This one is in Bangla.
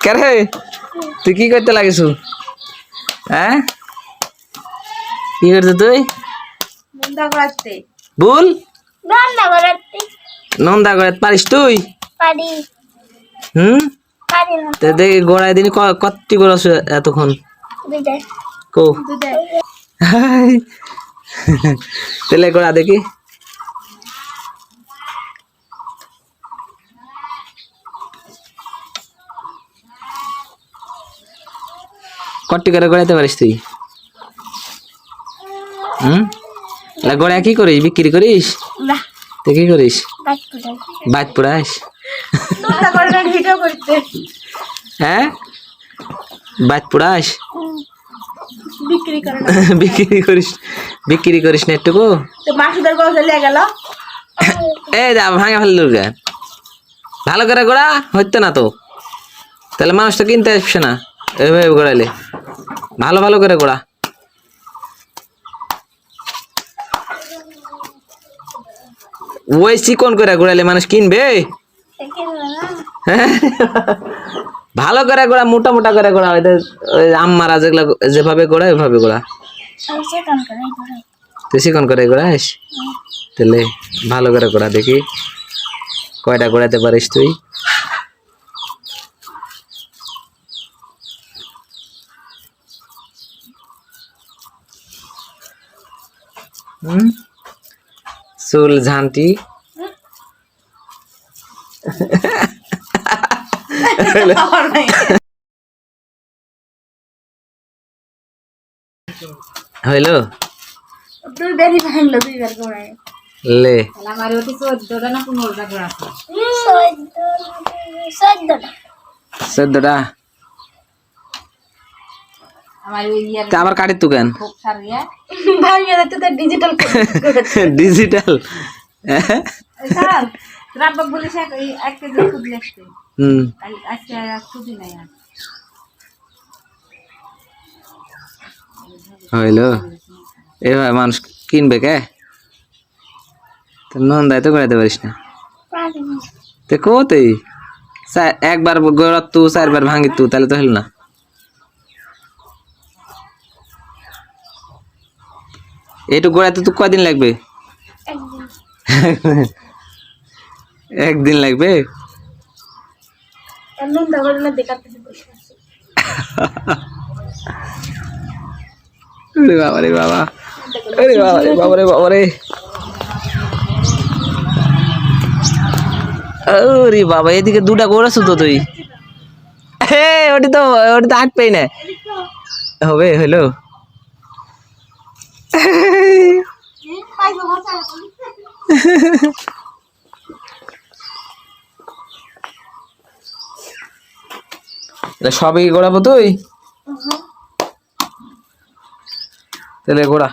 কে রে? তুই কি করতে লাগিস হ্যাঁ? কি করছিস তুই? করাতে। ভুল করাতে। নন্দা করে পারিস তুই? পারি। হুম? দেখি গোড়ায় দিন কতটি করছ এতক্ষণ। দুইটা কো দুধে। গোড়া দেখি। কটি করে গোড়াইতে পারিস তুই? হুম? গোড়া কি করিস? বিক্রি করিস? তুই কি করিস? বাদ করতে। হ্যাঁ? বাদ পুরাস বিক্রি করে বিক্রি করিস? বিক্রি করিস না একটুকু? এই যা ভাঙে ফেললুর ভালো করে গোড়া হইতো না তো। তাহলে মানুষ তো কিনতে আসছে না। এইভাবে গোড়াইলে ভালো ভালো করে গোড়া ওই চিকন করে গোড়াইলে মানুষ কিনবে? কিনবে ভালো করে গোড়া মোটা মোটা করে গোড়া ওই আম্মারা যেগুলো যেভাবে গোড়া ওইভাবে গোড়া আমি তুই চিকন করে গোড়াইস তাহলে ভালো করে গোড়া দেখি। কয়টা গোড়াতে পারিস তুই? চুল ঝান্টি। হইল? লে। চোদ্দ চোদ্দটা চোদ্দটা। তা আবার কাটির তু কেন? ভাঙিয়ে দিতে তো ডিজিটাল ডিজিটাল হুম। হইল? এবার মানুষ কিনবে কে? তো নন্দায় তো করাইতে পারিস না। তো কোতেই? একবার গড়াত তু চারবার ভাঙি তু তাহলে তো হইল না। এইটু গোড়াতে তো কয়দিন লাগবে? একদিন। লাগবে? বাবা রে বাবা। আরে বাবা রে বাবা রে বাবা রে। আরে বাবা এদিকে দুটা তো তুই? ওটি তো ওটি তো আট পেই না। হবে হলো। এটা সবই গোড়াবো তুই তাহলে গোড়া।